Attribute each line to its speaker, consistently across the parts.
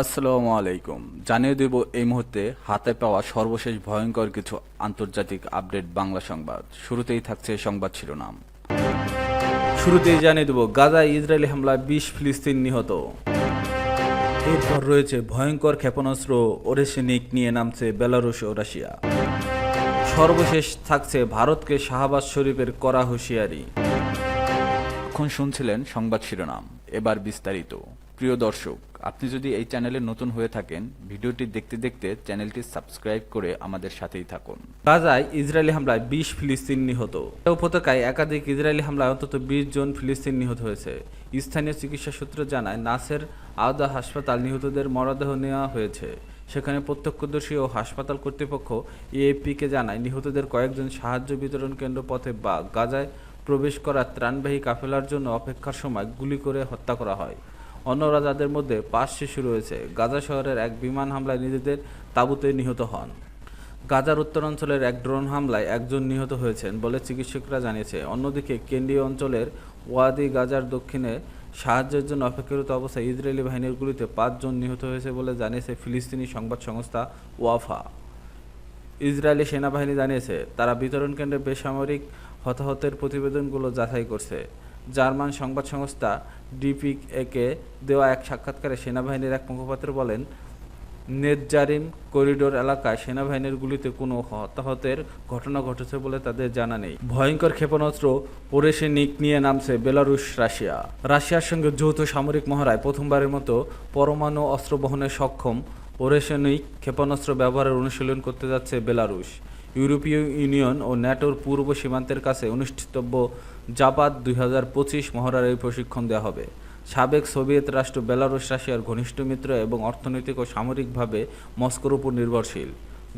Speaker 1: আসসালামু আলাইকুম। জানিয়ে দেব এই মুহূর্তে হাতে পাওয়া সর্বশেষ ভয়ঙ্কর কিছু আন্তর্জাতিক আপডেট বাংলা সংবাদ। শুরুতেই থাকছে সংবাদ শিরোনাম। শুরুতেই জানিয়ে দেব গাজায় ইসরায়েলি হামলায় বিশ ফিলিস্তিন নিহত। এরপর রয়েছে ভয়ঙ্কর ক্ষেপণাস্ত্র ওরেসেনিক নিয়ে নামছে বেলারুশ ও রাশিয়া। সর্বশেষ থাকছে ভারতকে শাহবাজ শরীফের করা হুঁশিয়ারি। এখন শুনছিলেন সংবাদ শিরোনাম। এবার বিস্তারিত। প্রিয় দর্শক আপনি যদি এই চ্যানেলে নতুন হয়ে থাকেন, ভিডিওটি দেখতে দেখতে চ্যানেলটি সাবস্ক্রাইব করে আমাদের সাথেই থাকুন। গাজায় ইসরায়েলি হামলায় বিশ ফিলিস্তিন নিহত। উপত্যকায় একাধিক ইসরায়েলি হামলায় অন্তত বিশ জন ফিলিস্তিন নিহত হয়েছে। স্থানীয় চিকিৎসা সূত্র জানায়, নাসের আওদা হাসপাতাল নিহতদের মরদেহ নেওয়া হয়েছে। সেখানে প্রত্যক্ষদর্শী ও হাসপাতাল কর্তৃপক্ষ এএফপিকে জানায়, নিহতদের কয়েকজন সাহায্য বিতরণ কেন্দ্র পথে বা গাজায় প্রবেশ করা ত্রাণবাহী কাফেলার জন্য অপেক্ষার সময় গুলি করে হত্যা করা হয়। অন্যরা যাদের মধ্যে পাঁচ শিশু রয়েছে। গাজা শহরের এক বিমান হামলায় নিজেদের তাঁবুতে নিহত হন। গাজার উত্তরাঞ্চলের এক ড্রোন হামলায় একজন নিহত হয়েছেন বলে চিকিৎসকরা জানিয়েছে। অন্যদিকে কেন্দ্রীয় অঞ্চলের ওয়াদি গাজার দক্ষিণে সাহায্যের জন্য অপেক্ষারত অবস্থায় ইসরায়েলি বাহিনীর গুলিতে পাঁচজন নিহত হয়েছে বলে জানিয়েছে ফিলিস্তিনি সংবাদ সংস্থা ওয়াফা। ইসরায়েলি সেনাবাহিনী জানিয়েছে, তারা বিতরণ কেন্দ্রে বেসামরিক হতাহতের প্রতিবেদনগুলো যাচাই করছে। জার্মান সংবাদ সংস্থা ডিপিএকে দেওয়া এক সাক্ষাৎকারে সেনাবাহিনীর এক মুখপাত্র বলেন নেতজারিম করিডোর এলাকায় সেনাবাহিনীর গুলিতে কোনো হতাহতের ঘটনা ঘটেছে বলে তাদের জানা নেই। ভয়ঙ্কর ক্ষেপণাস্ত্র ওরেশেনিক নিয়ে নামছে বেলারুশ, রাশিয়া। রাশিয়ার সঙ্গে যৌথ সামরিক মহড়ায় প্রথমবারের মতো পরমাণু অস্ত্র বহনে সক্ষম ওরেশনিক ক্ষেপণাস্ত্র ব্যবহারের অনুশীলন করতে যাচ্ছে বেলারুশ। ইউরোপীয় ইউনিয়ন ও ন্যাটোর পূর্ব সীমান্তের কাছে অনুষ্ঠিতব্য জাপাত দুই হাজার পঁচিশ মহড়ার এই প্রশিক্ষণ দেওয়া হবে। সাবেক সোভিয়েত রাষ্ট্র বেলারুশ, রাশিয়ার ঘনিষ্ঠ মিত্র এবং অর্থনৈতিক ও সামরিকভাবে মস্কোর উপর নির্ভরশীল।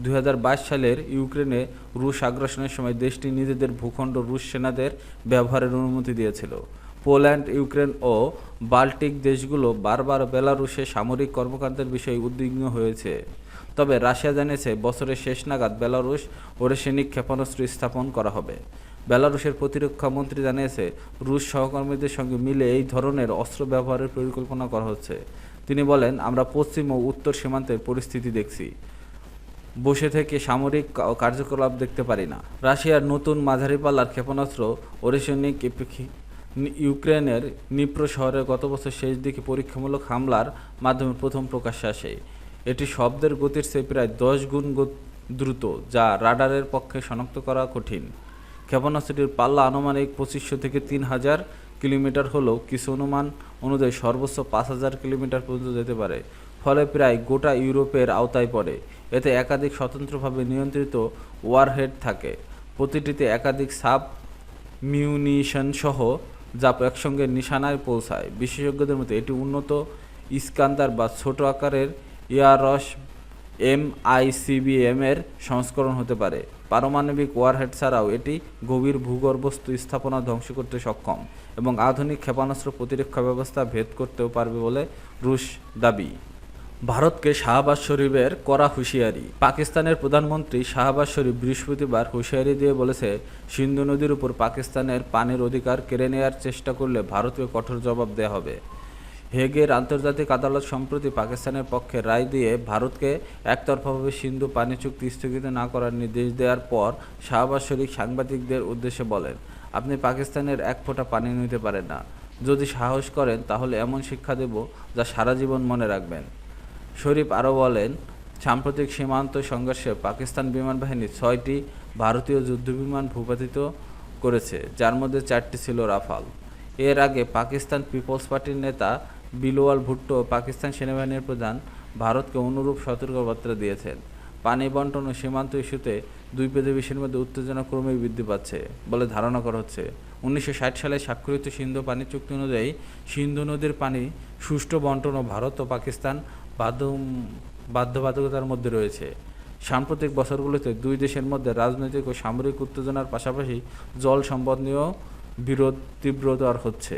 Speaker 1: দুই হাজার বাইশ সালের ইউক্রেনে রুশ আগ্রাসনের সময় দেশটি নিজেদের ভূখণ্ড রুশ সেনাদের ব্যবহারের অনুমতি দিয়েছিল। পোল্যান্ড, ইউক্রেন ও বাল্টিক দেশগুলো বারবার বেলারুশে সামরিক কর্মকাণ্ডের বিষয়ে উদ্বিগ্ন হয়েছে। তবে রাশিয়া জানিয়েছে, বছরের শেষ নাগাদ বেলারুশ ওরেসেনিক ক্ষেপণাস্ত্র স্থাপন করা হবে। বেলারুশের প্রতিরক্ষা মন্ত্রী জানিয়েছে, রুশ সহকর্মীদের সঙ্গে মিলে এই ধরনের অস্ত্র ব্যবহারের পরিকল্পনা করা হচ্ছে। তিনি বলেন, আমরা পশ্চিম ও উত্তর সীমান্তের পরিস্থিতি দেখছি। বসে থেকে সামরিক কার্যকলাপ দেখতে পারি না। রাশিয়ার নতুন মাঝারিপাল্লার ক্ষেপণাস্ত্র ওরেশনিক ইউক্রেনের নিপ্রো শহরে গত বছর শেষ দিকে পরীক্ষামূলক হামলার মাধ্যমে প্রথম প্রকাশ্যে আসে। এটি শব্দের গতির চেয়ে প্রায় দশ গুণ দ্রুত, যা রাডারের পক্ষে শনাক্ত করা কঠিন। ক্ষেপণাস্ত্রটির পাল্লা আনুমানিক পঁচিশশো থেকে তিন হাজার কিলোমিটার হলেও কিছু অনুমান অনুযায়ী সর্বোচ্চ পাঁচ হাজার কিলোমিটার পর্যন্ত যেতে পারে, ফলে প্রায় গোটা ইউরোপের আওতায় পড়ে। এতে একাধিক স্বতন্ত্রভাবে নিয়ন্ত্রিত ওয়ারহেড থাকে। প্রতিটিতে একাধিক সাব মিউনিশন সহ যা একসঙ্গে নিশানায় পৌঁছায়। বিশেষজ্ঞদের মতে এটি উন্নত ইস্কান্দার বা ছোট আকারের ইয়ারস এমআইসিবিএম এর সংস্করণ হতে পারে। পারমাণবিক ওয়ারহেড ছাড়াও এটি গভীর ভূগর্ভস্থ স্থাপনা ধ্বংস করতে সক্ষম এবং আধুনিক ক্ষেপণাস্ত্র প্রতিরক্ষা ব্যবস্থা ভেদ করতেও পারবে বলে রুশ দাবি। ভারতকে শাহবাজ শরীফের করা হুঁশিয়ারি। পাকিস্তানের প্রধানমন্ত্রী শাহবাজ শরীফ বৃহস্পতিবার হুঁশিয়ারি দিয়ে বলেছে, সিন্ধু নদীর উপর পাকিস্তানের পানির অধিকার কেড়ে নেওয়ার চেষ্টা করলে ভারতকে কঠোর জবাব দেওয়া হবে। হেগের আন্তর্জাতিক আদালত সম্প্রতি পাকিস্তানের পক্ষে রায় দিয়ে ভারতকে একতরফাভাবে সিন্ধু পানি চুক্তি স্থগিত না করার নির্দেশ দেওয়ার পর শাহবাজ শরীফ সাংবাদিকদের উদ্দেশ্যে বলেন, আপনি পাকিস্তানের এক ফোঁটা পানি নিতে পারেন না। যদি সাহস করেন, তাহলে এমন শিক্ষা দেব যা সারা জীবন মনে রাখবেন। শরীফ আরও বলেন, সাম্প্রতিক সীমান্ত সংঘর্ষে পাকিস্তান বিমান বাহিনী ছয়টি ভারতীয় যুদ্ধবিমান ভূপাতিত করেছে, যার মধ্যে চারটি ছিল রাফাল। এর আগে পাকিস্তান পিপলস পার্টির নেতা বিলোয়াল ভুট্টো পাকিস্তান সেনাবাহিনীর প্রধান ভারতকে অনুরূপ সতর্কবার্তা দিয়েছেন। পানি বন্টন ও সীমান্ত ইস্যুতে দুই প্রতিবেশীর মধ্যে উত্তেজনা ক্রমেই বৃদ্ধি পাচ্ছে বলে ধারণা করা হচ্ছে। উনিশশো ষাট সালে স্বাক্ষরিত সিন্ধু পানি চুক্তি অনুযায়ী সিন্ধু নদীর পানি সুষ্ঠু বন্টন ও ভারত ও পাকিস্তান বাধ্য বাধ্যবাধকতার মধ্যে রয়েছে। সাম্প্রতিক বছরগুলোতে দুই দেশের মধ্যে রাজনৈতিক ও সামরিক উত্তেজনার পাশাপাশি জল সম্পদ নিয়েও বিরোধ তীব্রতর হচ্ছে।